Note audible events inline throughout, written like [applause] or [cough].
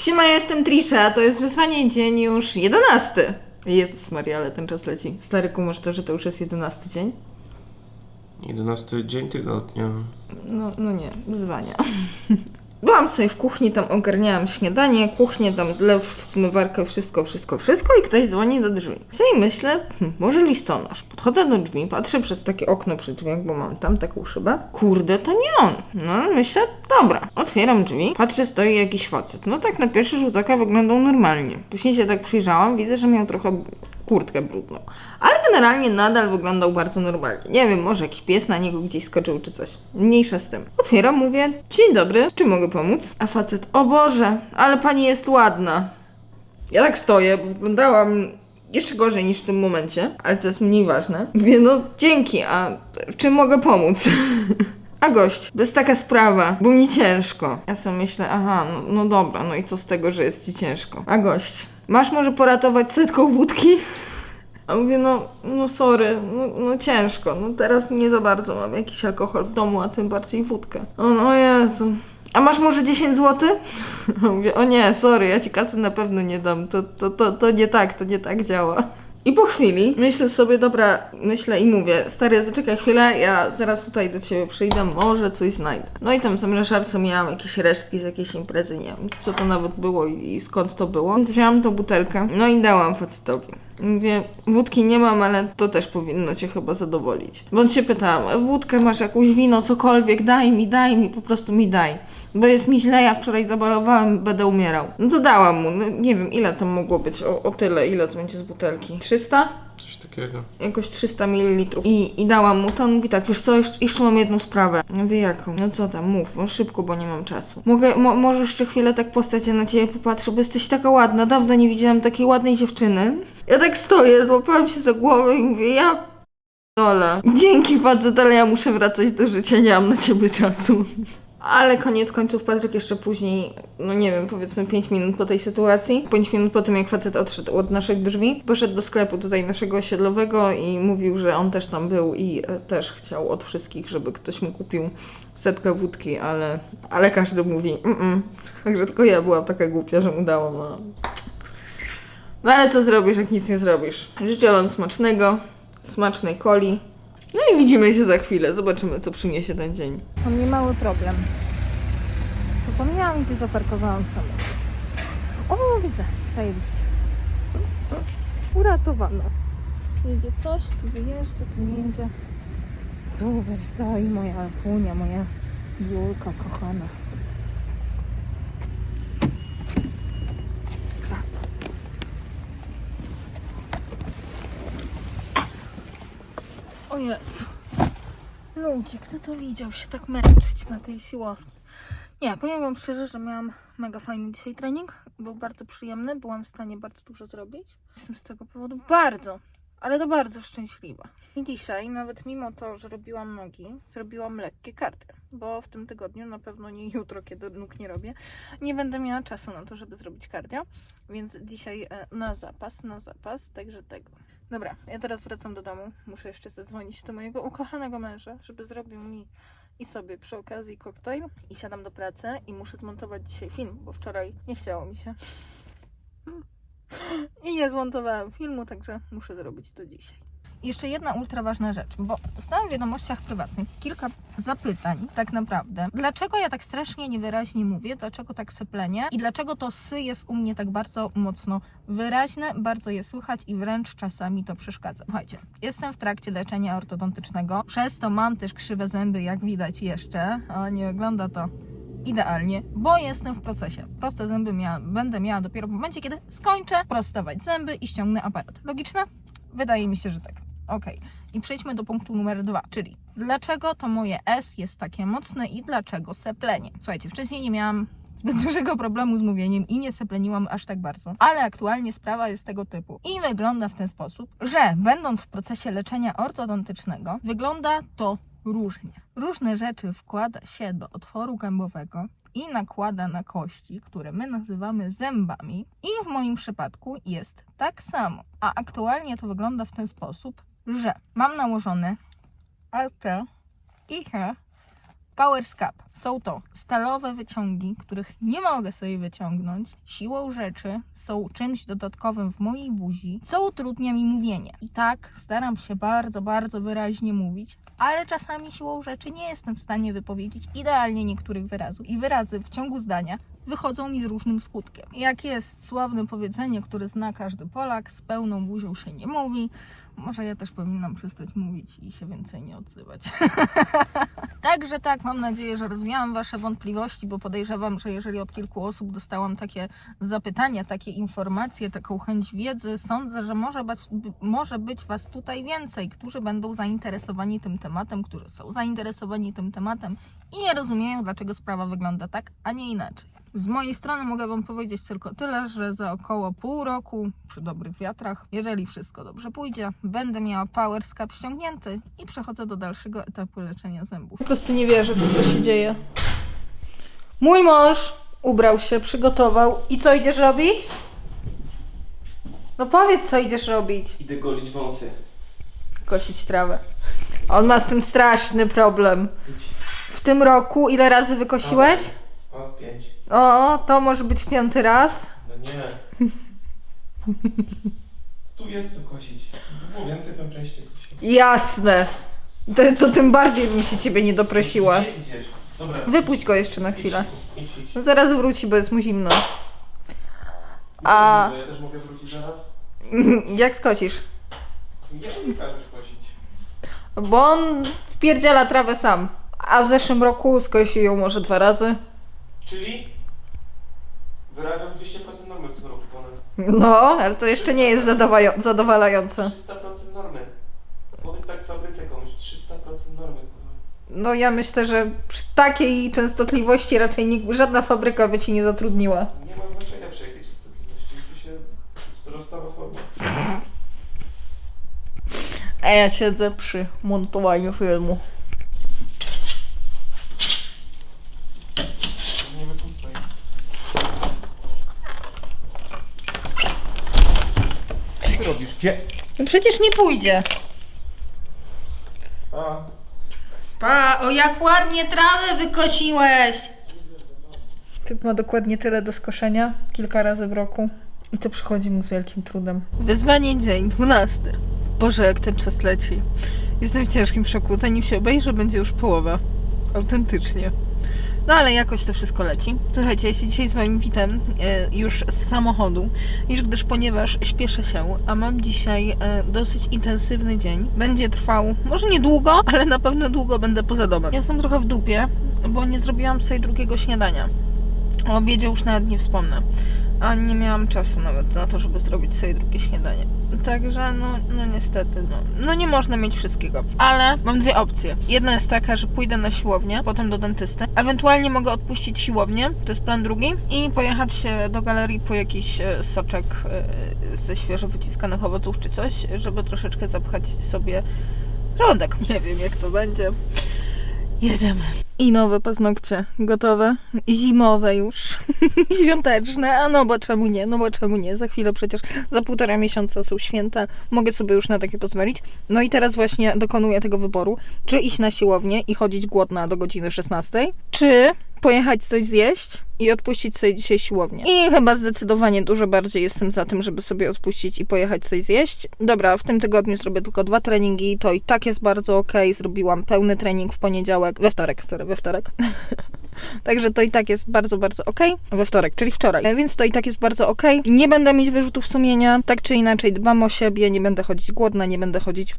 Siema, ja jestem Trisha, to jest wyzwanie dzień już 11. Jezus Maria, ale ten czas leci. Stary kumasz to, że to już jest 11 dzień? 11 dzień tygodnia. No, no nie, wyzwania. [laughs] Byłam sobie w kuchni, tam ogarniałam śniadanie, kuchnię, tam zlew, zmywarkę, wszystko, wszystko, wszystko i ktoś dzwoni do drzwi. Co i myślę, hm, może listonosz. Podchodzę do drzwi, patrzę przez takie okno przy drzwiach, bo mam tam taką szybę. Kurde, to nie on. No myślę, dobra. Otwieram drzwi, patrzę, stoi jakiś facet. No tak na pierwszy rzut oka wyglądał normalnie. Później się tak przyjrzałam, widzę, że miał trochę kurtkę brudną. Ale generalnie nadal wyglądał bardzo normalnie. Nie wiem, może jakiś pies na niego gdzieś skoczył czy coś. Mniejsza z tym. Otwieram, mówię, dzień dobry, czy mogę pomóc? A facet, o Boże, ale pani jest ładna. Ja tak stoję, bo wyglądałam jeszcze gorzej niż w tym momencie, ale to jest mniej ważne. Mówię, no dzięki, a w czym mogę pomóc? [laughs] A gość, bez taka sprawa, bo mi ciężko. Ja sobie myślę, aha, no, no dobra, no i co z tego, że jest ci ciężko? A gość, masz może poratować setką wódki? A mówię, no, no sorry, no, no ciężko, no teraz nie za bardzo mam jakiś alkohol w domu, a tym bardziej wódkę. On, o Jezu. A masz może 10 zł? [laughs] Mówię, o nie, sorry, ja ci kasy na pewno nie dam, to, to, to, to nie tak, to nie tak działa. I po chwili myślę sobie, dobra, myślę i mówię, stary, zaczekaj chwilę, ja zaraz tutaj do ciebie przyjdę, może coś znajdę. No i tam w zamrażarce miałam jakieś resztki z jakiejś imprezy, nie wiem, co to nawet było i, skąd to było. Wzięłam tą butelkę, no i dałam facetowi. Mówię, wódki nie mam, ale to też powinno cię chyba zadowolić. On się pytał, wódkę masz, jakąś wino, cokolwiek, daj mi, daj mi, po prostu mi daj. Bo jest mi źle, ja wczoraj zabalowałem, będę umierał. No to dałam mu, no, nie wiem ile tam mogło być, o, o tyle, ile to będzie z butelki? 300? Coś takiego. jakoś 300 ml I, i dałam mu to, on mówi tak, wiesz co, jeszcze, jeszcze mam jedną sprawę. Ja Mówię, jaką? No co tam, mów, no szybko, bo nie mam czasu. Mogę, mo, może jeszcze chwilę tak postać, ja na ciebie popatrzę, bo jesteś taka ładna, dawno nie widziałam takiej ładnej dziewczyny. Ja tak stoję, złapałam się za głowę i mówię, ja dole. Dzięki facet, ale ja muszę wracać do życia, nie mam na ciebie czasu. Ale koniec końców Patryk jeszcze później, no nie wiem, powiedzmy 5 minut po tej sytuacji, 5 minut po tym jak facet odszedł od naszych drzwi, poszedł do sklepu tutaj naszego osiedlowego i mówił, że on też tam był i e, też chciał od wszystkich, żeby ktoś mu kupił setkę wódki, ale, ale każdy mówi mm Także tylko ja byłam taka głupia, że mu dałam, no. No ale co zrobisz, jak nic nie zrobisz? Życzę wam smacznego, smacznej coli. No i widzimy się za chwilę, zobaczymy co przyniesie ten dzień. Mam niemały problem. Zapomniałam, gdzie zaparkowałam samochód. O, widzę, zajebiście. Uratowano. Jedzie coś, tu wyjeżdża, tu nie jedzie. Super, stoi moja Alfunia, moja Julka kochana. Jezu. Ludzie, kto to widział się tak męczyć na tej siłowni? Nie, powiem wam szczerze, że miałam mega fajny dzisiaj trening. Był bardzo przyjemny, byłam w stanie bardzo dużo zrobić. Jestem z tego powodu bardzo, ale to bardzo szczęśliwa. I dzisiaj, nawet mimo to, że robiłam nogi, zrobiłam lekkie karty, bo w tym tygodniu, na pewno nie jutro, kiedy nóg nie robię, nie będę miała czasu na to, żeby zrobić cardio, więc dzisiaj e, na zapas, na zapas, także tego. Dobra, ja teraz wracam do domu. Muszę jeszcze zadzwonić do mojego ukochanego męża, żeby zrobił mi i sobie przy okazji koktajl. I siadam do pracy i muszę zmontować dzisiaj film, bo wczoraj nie chciało mi się. I nie zmontowałam filmu, także muszę zrobić to dzisiaj. Jeszcze jedna ultra ważna rzecz, bo dostałam w wiadomościach prywatnych kilka zapytań, tak naprawdę. Dlaczego ja tak strasznie niewyraźnie mówię, dlaczego tak syplenię i dlaczego to sy jest u mnie tak bardzo mocno wyraźne, bardzo je słychać i wręcz czasami to przeszkadza. Słuchajcie, jestem w trakcie leczenia ortodontycznego, przez to mam też krzywe zęby, jak widać jeszcze. O, nie wygląda to idealnie, bo jestem w procesie. Proste zęby mia- będę miała dopiero w momencie, kiedy skończę prostować zęby i ściągnę aparat. Logiczne? Wydaje mi się, że tak. Ok. I przejdźmy do punktu numer dwa, czyli dlaczego to moje S jest takie mocne i dlaczego seplenie? Słuchajcie, wcześniej nie miałam zbyt [laughs] dużego problemu z mówieniem i nie sepleniłam aż tak bardzo. Ale aktualnie sprawa jest tego typu. I wygląda w ten sposób, że będąc w procesie leczenia ortodontycznego, wygląda to różnie. Różne rzeczy wkłada się do otworu gębowego i nakłada na kości, które my nazywamy zębami. I w moim przypadku jest tak samo. A aktualnie to wygląda w ten sposób, że mam nałożony alter i he Power Scap. Są to stalowe wyciągi, których nie mogę sobie wyciągnąć. Siłą rzeczy są czymś dodatkowym w mojej buzi, co utrudnia mi mówienie. I tak staram się bardzo, bardzo wyraźnie mówić, ale czasami siłą rzeczy nie jestem w stanie wypowiedzieć idealnie niektórych wyrazów. I wyrazy w ciągu zdania wychodzą mi z różnym skutkiem. Jak jest sławne powiedzenie, które zna każdy Polak, z pełną buzią się nie mówi. Może ja też powinnam przestać mówić i się więcej nie odzywać. [laughs] Także tak, mam nadzieję, że rozwiałam Wasze wątpliwości, bo podejrzewam, że jeżeli od kilku osób dostałam takie zapytania, takie informacje, taką chęć wiedzy, sądzę, że może być, może być Was tutaj więcej, którzy będą zainteresowani tym tematem, którzy są zainteresowani tym tematem i nie rozumieją, dlaczego sprawa wygląda tak, a nie inaczej. Z mojej strony mogę Wam powiedzieć tylko tyle, że za około pół roku, przy dobrych wiatrach, jeżeli wszystko dobrze pójdzie, będę miała power scap ściągnięty i przechodzę do dalszego etapu leczenia zębów. Po prostu nie wierzę w to, co się dzieje. Mój mąż ubrał się, przygotował. I co idziesz robić? No powiedz, co idziesz robić. Idę golić wąsy. Kosić trawę. On ma z tym straszny problem. W tym roku ile razy wykosiłeś? Raz pięć. O, to może być piąty raz. No nie. [laughs] Tu jest co kosić. Było więcej, to częściej. Jasne. To, to tym bardziej bym się ciebie nie doprosiła. Gdzie idziesz? Dobra. Wypuść go jeszcze na chwilę. Idź, idź, idź. No zaraz wróci, bo jest mu zimno. A- Ja też mogę wrócić zaraz? [laughs] Jak skocisz? Nie, nie każesz kosić. Bo on wpierdziela trawę sam. A w zeszłym roku skosił ją może dwa razy. Czyli? Wyrabiam 200% normy w tym roku ponad. No, ale to jeszcze nie jest zadowa- zadowalające. 300% normy. Powiedz tak w fabryce komuś, 300% normy. kurwa. No ja myślę, że przy takiej częstotliwości raczej nikt, żadna fabryka by ci nie zatrudniła. Nie ma znaczenia przy jakiej częstotliwości. Tu się wzrostowa forma. A ja siedzę przy montowaniu filmu. Nie wypuszczaj. Co ty robisz? Gdzie? No przecież nie pójdzie. A, Pa, o jak ładnie trawę wykosiłeś! Typ ma dokładnie tyle do skoszenia, kilka razy w roku. I to przychodzi mu z wielkim trudem. Wyzwanie dzień 12. Boże, jak ten czas leci. Jestem w ciężkim szoku. Zanim się obejrzę, będzie już połowa. Autentycznie. No ale jakoś to wszystko leci. Słuchajcie, ja się dzisiaj z Wami witam e, już z samochodu, iż gdyż ponieważ śpieszę się, a mam dzisiaj e, dosyć intensywny dzień. Będzie trwał może niedługo, ale na pewno długo będę poza domem. Jestem trochę w dupie, bo nie zrobiłam sobie drugiego śniadania. O obiedzie już nawet nie wspomnę. A nie miałam czasu nawet na to, żeby zrobić sobie drugie śniadanie. Także no, no niestety, no, no nie można mieć wszystkiego. Ale mam dwie opcje. Jedna jest taka, że pójdę na siłownię, potem do dentysty. Ewentualnie mogę odpuścić siłownię, to jest plan drugi, i pojechać się do galerii po jakiś e, soczek e, ze świeżo wyciskanych owoców czy coś, żeby troszeczkę zapchać sobie żołądek. [laughs] Nie wiem jak to będzie. Jedziemy. I nowe paznokcie gotowe, zimowe już, [laughs] świąteczne, a no bo czemu nie, no bo czemu nie, za chwilę przecież, za półtora miesiąca są święta, mogę sobie już na takie pozwolić. No i teraz właśnie dokonuję tego wyboru, czy iść na siłownię i chodzić głodna do godziny 16, czy pojechać coś zjeść i odpuścić sobie dzisiaj siłownię. I chyba zdecydowanie dużo bardziej jestem za tym, żeby sobie odpuścić i pojechać coś zjeść. Dobra, w tym tygodniu zrobię tylko dwa treningi, to i tak jest bardzo ok. Zrobiłam pełny trening w poniedziałek, we wtorek, sorry, we wtorek. [laughs] Także to i tak jest bardzo, bardzo ok. We wtorek, czyli wczoraj. E, Więc to i tak jest bardzo ok. Nie będę mieć wyrzutów sumienia. Tak czy inaczej dbam o siebie, nie będę chodzić głodna, nie będę chodzić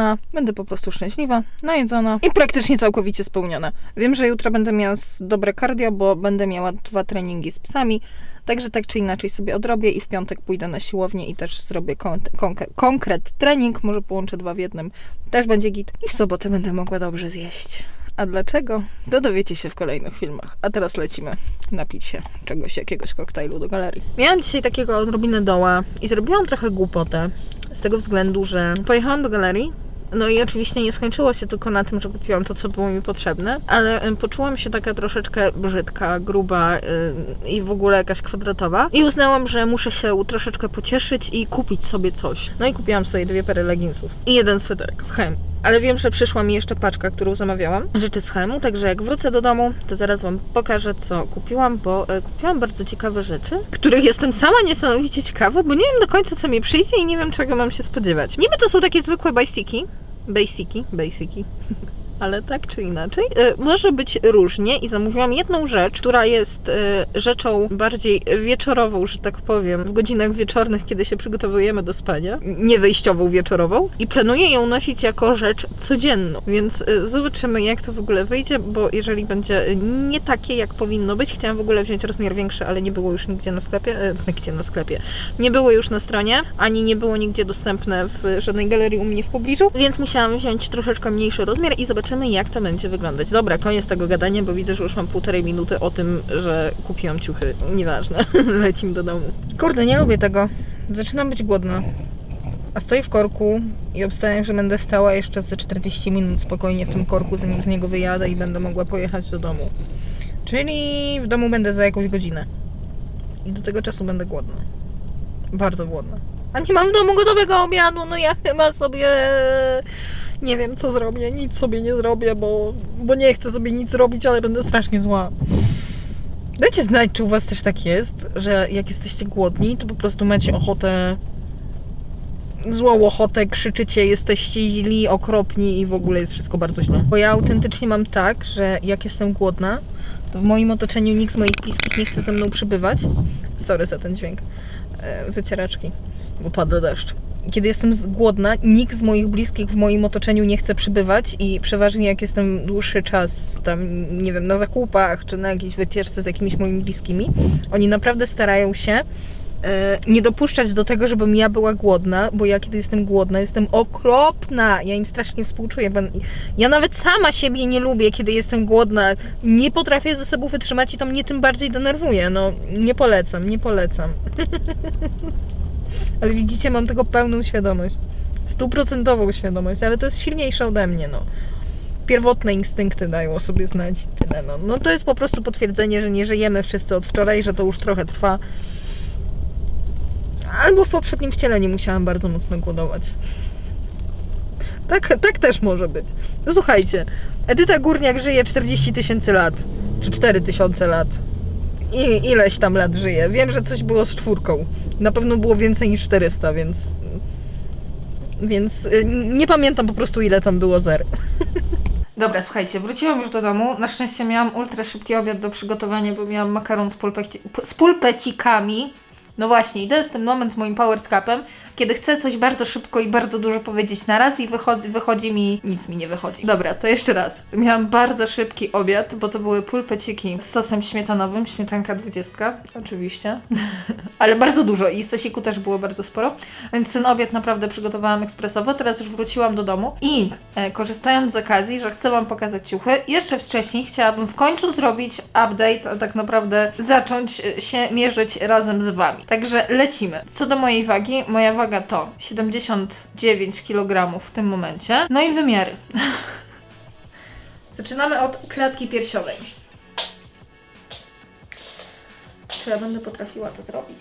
a Będę po prostu szczęśliwa, najedzona i praktycznie całkowicie spełniona. Wiem, że jutro będę miała dobre cardio, bo będę miała dwa treningi z psami, także tak czy inaczej sobie odrobię i w piątek pójdę na siłownię i też zrobię kon- konk- konkret trening, może połączę dwa w jednym, też będzie git. I w sobotę będę mogła dobrze zjeść. A dlaczego? To dowiecie się w kolejnych filmach. A teraz lecimy napić się czegoś, jakiegoś koktajlu do galerii. Miałam dzisiaj takiego odrobinę doła i zrobiłam trochę głupotę. Z tego względu, że pojechałam do galerii. No i oczywiście nie skończyło się tylko na tym, że kupiłam to, co było mi potrzebne, ale poczułam się taka troszeczkę brzydka, gruba ym, i w ogóle jakaś kwadratowa. I uznałam, że muszę się troszeczkę pocieszyć i kupić sobie coś. No i kupiłam sobie dwie pary leginsów i jeden sweterek w. Ale wiem, że przyszła mi jeszcze paczka, którą zamawiałam. Rzeczy z HM-u, także jak wrócę do domu, to zaraz Wam pokażę, co kupiłam, bo e, kupiłam bardzo ciekawe rzeczy, których jestem sama niesamowicie ciekawa, bo nie wiem do końca, co mi przyjdzie i nie wiem, czego mam się spodziewać. Niby to są takie zwykłe basiki. Basiki, basiki. [laughs] Ale tak czy inaczej, e, może być różnie i zamówiłam jedną rzecz, która jest e, rzeczą bardziej wieczorową, że tak powiem, w godzinach wieczornych, kiedy się przygotowujemy do spania, nie wyjściową wieczorową i planuję ją nosić jako rzecz codzienną, więc e, zobaczymy jak to w ogóle wyjdzie, bo jeżeli będzie nie takie jak powinno być, chciałam w ogóle wziąć rozmiar większy, ale nie było już nigdzie na sklepie, e, gdzie na sklepie, nie było już na stronie, ani nie było nigdzie dostępne w żadnej galerii u mnie w pobliżu, więc musiałam wziąć troszeczkę mniejszy rozmiar i zobaczymy, jak to będzie wyglądać. Dobra, koniec tego gadania, bo widzę, że już mam półtorej minuty o tym, że kupiłam ciuchy. Nieważne, [laughs] lecimy do domu. Kurde, nie lubię tego. Zaczynam być głodna. A stoję w korku i obstawiam, że będę stała jeszcze ze 40 minut spokojnie w tym korku, zanim z niego wyjadę i będę mogła pojechać do domu. Czyli w domu będę za jakąś godzinę. I do tego czasu będę głodna. Bardzo głodna. A nie mam w domu gotowego obiadu, no ja chyba sobie nie wiem co zrobię, nic sobie nie zrobię, bo, bo nie chcę sobie nic robić, ale będę strasznie zła. Dajcie znać, czy u Was też tak jest, że jak jesteście głodni, to po prostu macie ochotę, złą ochotę, krzyczycie, jesteście źli, okropni i w ogóle jest wszystko bardzo źle. Bo ja autentycznie mam tak, że jak jestem głodna, to w moim otoczeniu nikt z moich bliskich nie chce ze mną przybywać. Sorry za ten dźwięk. E, Wycieraczki, pada deszcz kiedy jestem głodna, nikt z moich bliskich w moim otoczeniu nie chce przybywać i przeważnie jak jestem dłuższy czas tam, nie wiem, na zakupach czy na jakiejś wycieczce z jakimiś moimi bliskimi, oni naprawdę starają się e, nie dopuszczać do tego, żebym ja była głodna, bo ja kiedy jestem głodna, jestem okropna. Ja im strasznie współczuję. Ja nawet sama siebie nie lubię, kiedy jestem głodna. Nie potrafię ze sobą wytrzymać i to mnie tym bardziej denerwuje. No, nie polecam, nie polecam. [laughs] Ale widzicie, mam tego pełną świadomość. Stuprocentową świadomość, ale to jest silniejsze ode mnie, no. Pierwotne instynkty dają o sobie znać tyle, no. No to jest po prostu potwierdzenie, że nie żyjemy wszyscy od wczoraj, że to już trochę trwa. Albo w poprzednim wcieleniu musiałam bardzo mocno głodować. Tak, tak też może być. No słuchajcie, Edyta Górniak żyje 40 tysięcy lat, czy 4 tysiące lat. I ileś tam lat żyje. Wiem, że coś było z czwórką. Na pewno było więcej niż 400, więc. Więc y, nie pamiętam po prostu, ile tam było zer. [laughs] Dobra, słuchajcie, wróciłam już do domu. Na szczęście miałam ultra szybki obiad do przygotowania, bo miałam makaron z, pulpeci- z pulpecikami. No właśnie, i to jest ten moment z moim power scapem, kiedy chcę coś bardzo szybko i bardzo dużo powiedzieć na raz i wychodzi, wychodzi mi... nic mi nie wychodzi. Dobra, to jeszcze raz. Miałam bardzo szybki obiad, bo to były pulpeciki z sosem śmietanowym, śmietanka 20, oczywiście. [laughs] Ale bardzo dużo i sosiku też było bardzo sporo, więc ten obiad naprawdę przygotowałam ekspresowo. Teraz już wróciłam do domu i e, korzystając z okazji, że chcę Wam pokazać ciuchy, jeszcze wcześniej chciałabym w końcu zrobić update, a tak naprawdę zacząć e, się mierzyć razem z Wami. Także lecimy. Co do mojej wagi, moja waga to 79 kg w tym momencie. No i wymiary. [laughs] Zaczynamy od klatki piersiowej. Czy ja będę potrafiła to zrobić?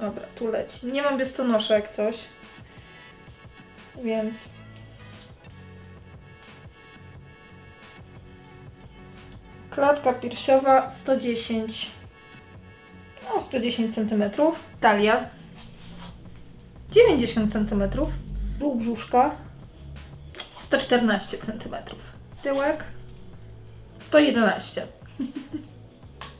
Dobra, tu leci. Nie mam biustonoszek coś. Więc... Klatka piersiowa 110 no 110 cm, talia. 90 cm, dół brzuszka. 114 cm, tyłek. 111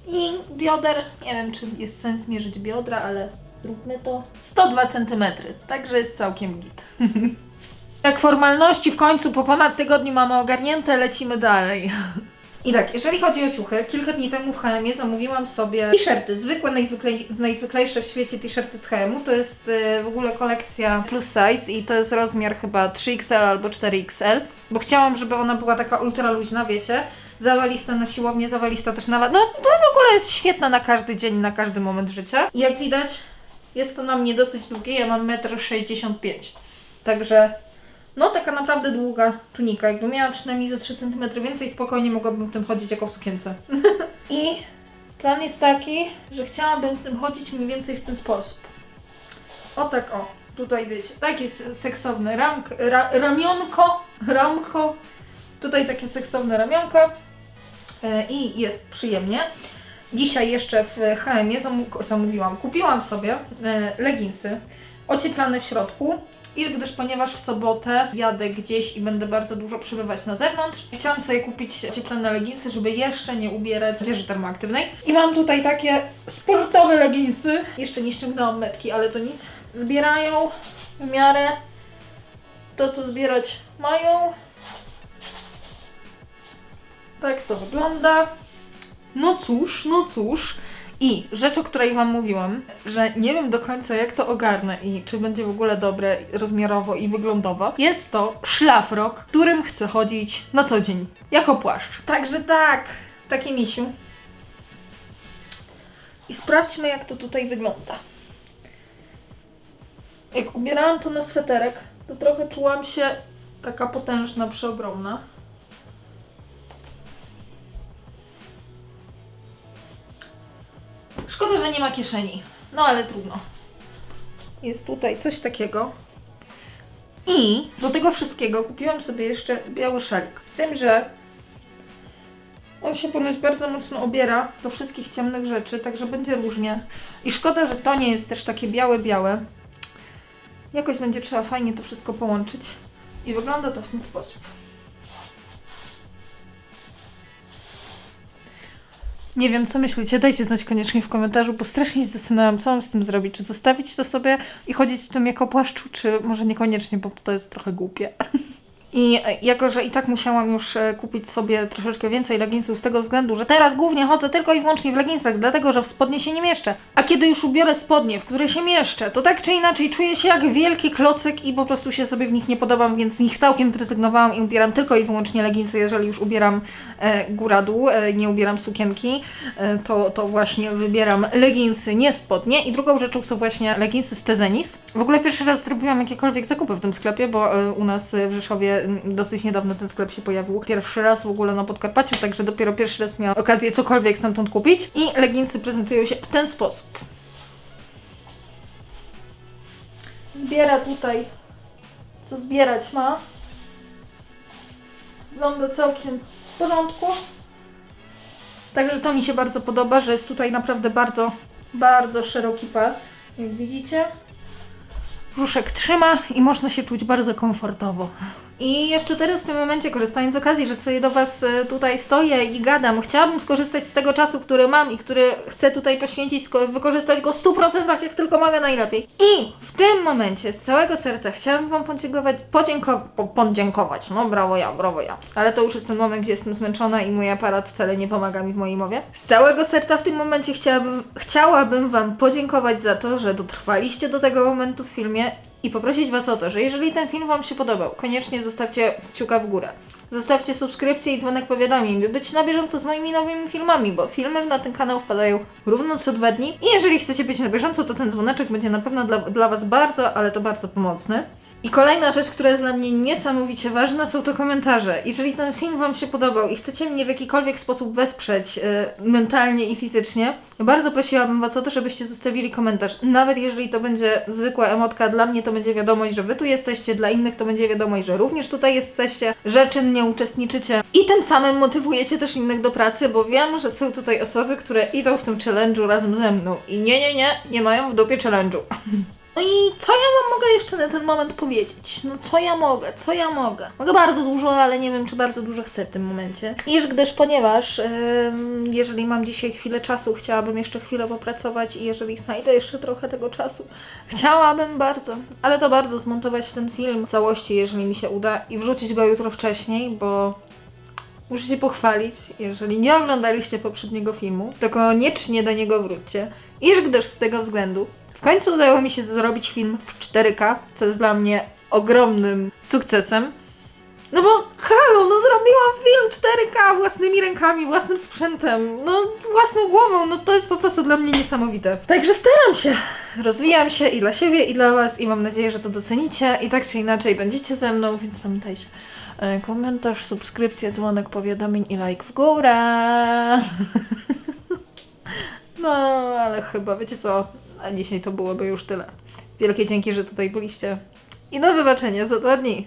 i bioder, nie wiem czy jest sens mierzyć biodra, ale zróbmy to. 102 cm, także jest całkiem git. [laughs] Jak formalności w końcu po ponad tygodniu mamy ogarnięte, lecimy dalej. I tak, jeżeli chodzi o ciuchy, kilka dni temu w H&M zamówiłam sobie t-shirty, zwykłe, najzwyklej, najzwyklejsze w świecie t-shirty z H&M-u. To jest y, w ogóle kolekcja plus size i to jest rozmiar chyba 3XL albo 4XL, bo chciałam, żeby ona była taka ultra luźna, wiecie, zawalista na siłownię, zawalista też na... No to w ogóle jest świetna na każdy dzień, na każdy moment życia. I jak widać, jest to na mnie dosyć długie, ja mam 1,65 m. Także no, taka naprawdę długa tunika. Jakby miała przynajmniej ze 3 cm więcej, spokojnie mogłabym w tym chodzić jako w sukience. [laughs] I plan jest taki, że chciałabym w tym chodzić mniej więcej w ten sposób. O tak o. Tutaj wiecie, takie seksowne ramk, ra, ramionko, ramko. Tutaj takie seksowne ramionko. E, I jest przyjemnie. Dzisiaj jeszcze w HM-ie zamówiłam, kupiłam sobie e, leginsy ocieplane w środku. I gdyż ponieważ w sobotę jadę gdzieś i będę bardzo dużo przebywać na zewnątrz, chciałam sobie kupić ocieplone leginsy, żeby jeszcze nie ubierać odzieży termoaktywnej. I mam tutaj takie sportowe leginsy. Jeszcze nie ściągnęłam metki, ale to nic. Zbierają w miarę to, co zbierać mają. Tak to wygląda. No cóż, no cóż. I rzecz, o której Wam mówiłam, że nie wiem do końca jak to ogarnę i czy będzie w ogóle dobre rozmiarowo i wyglądowo, jest to szlafrok, którym chcę chodzić na co dzień, jako płaszcz. Także tak, taki misiu. I sprawdźmy jak to tutaj wygląda. Jak ubierałam to na sweterek, to trochę czułam się taka potężna, przeogromna. Szkoda, że nie ma kieszeni. No ale trudno. Jest tutaj coś takiego. I do tego wszystkiego kupiłam sobie jeszcze biały szalik. Z tym, że on się ponoć bardzo mocno obiera do wszystkich ciemnych rzeczy, także będzie różnie. I szkoda, że to nie jest też takie białe, białe. Jakoś będzie trzeba fajnie to wszystko połączyć. I wygląda to w ten sposób. Nie wiem, co myślicie, dajcie znać koniecznie w komentarzu, bo strasznie się zastanawiam, co mam z tym zrobić. Czy zostawić to sobie i chodzić w tym jako płaszczu, czy może niekoniecznie, bo to jest trochę głupie. [laughs] I jako, że i tak musiałam już e, kupić sobie troszeczkę więcej leginsów z tego względu, że teraz głównie chodzę tylko i wyłącznie w leginsach, dlatego że w spodnie się nie mieszczę. A kiedy już ubiorę spodnie, w które się mieszczę, to tak czy inaczej czuję się jak wielki klocek i po prostu się sobie w nich nie podobam, więc z nich całkiem zrezygnowałam i ubieram tylko i wyłącznie leginsy, jeżeli już ubieram e, góra-dół, e, nie ubieram sukienki, e, to, to właśnie wybieram leginsy, nie spodnie. I drugą rzeczą są właśnie leginsy z Tezenis. W ogóle pierwszy raz zrobiłam jakiekolwiek zakupy w tym sklepie, bo e, u nas w Rzeszowie dosyć niedawno ten sklep się pojawił. Pierwszy raz w ogóle na Podkarpaciu, także dopiero pierwszy raz miałam okazję cokolwiek stamtąd kupić. I leginsy prezentują się w ten sposób. Zbiera tutaj, co zbierać ma. Wygląda całkiem w porządku. Także to mi się bardzo podoba, że jest tutaj naprawdę bardzo, bardzo szeroki pas. Jak widzicie, brzuszek trzyma i można się czuć bardzo komfortowo. I jeszcze teraz w tym momencie, korzystając z okazji, że sobie do Was e, tutaj stoję i gadam, chciałabym skorzystać z tego czasu, który mam i który chcę tutaj poświęcić, wykorzystać go w 100% jak tylko mogę najlepiej. I w tym momencie z całego serca chciałabym Wam podziękować, podziękować, po, podziękować, no brawo ja, brawo ja. Ale to już jest ten moment, gdzie jestem zmęczona i mój aparat wcale nie pomaga mi w mojej mowie. Z całego serca w tym momencie chciałabym, chciałabym Wam podziękować za to, że dotrwaliście do tego momentu w filmie i poprosić Was o to, że jeżeli ten film Wam się podobał, koniecznie zostawcie kciuka w górę. Zostawcie subskrypcję i dzwonek powiadomień, by być na bieżąco z moimi nowymi filmami, bo filmy na ten kanał wpadają równo co dwa dni. I jeżeli chcecie być na bieżąco, to ten dzwoneczek będzie na pewno dla, dla Was bardzo, ale to bardzo pomocny. I kolejna rzecz, która jest dla mnie niesamowicie ważna, są to komentarze. Jeżeli ten film Wam się podobał i chcecie mnie w jakikolwiek sposób wesprzeć e, mentalnie i fizycznie, bardzo prosiłabym Was o to, żebyście zostawili komentarz. Nawet jeżeli to będzie zwykła emotka, dla mnie to będzie wiadomość, że Wy tu jesteście, dla innych to będzie wiadomość, że również tutaj jesteście, że czynnie uczestniczycie i tym samym motywujecie też innych do pracy, bo wiem, że są tutaj osoby, które idą w tym challenge'u razem ze mną i nie, nie, nie, nie mają w dupie challenge'u. [laughs] No i co ja wam mogę jeszcze na ten moment powiedzieć? No co ja mogę? Co ja mogę? Mogę bardzo dużo, ale nie wiem, czy bardzo dużo chcę w tym momencie. Iż gdyż, ponieważ ym, jeżeli mam dzisiaj chwilę czasu, chciałabym jeszcze chwilę popracować i jeżeli znajdę jeszcze trochę tego czasu, chciałabym bardzo, ale to bardzo zmontować ten film w całości, jeżeli mi się uda i wrzucić go jutro wcześniej, bo Muszę się pochwalić, jeżeli nie oglądaliście poprzedniego filmu, to koniecznie do niego wróćcie. Iż gdyż z tego względu w końcu udało mi się zrobić film w 4K, co jest dla mnie ogromnym sukcesem. No bo halo, no zrobiłam film 4K własnymi rękami, własnym sprzętem, no własną głową, no to jest po prostu dla mnie niesamowite. Także staram się, rozwijam się i dla siebie, i dla Was i mam nadzieję, że to docenicie i tak czy inaczej będziecie ze mną, więc pamiętajcie. e, Komentarz, subskrypcja, dzwonek, powiadomień i like w górę. [laughs] No, ale chyba, wiecie co, na dzisiaj to byłoby już tyle. Wielkie dzięki, że tutaj byliście i do zobaczenia za dwa dni.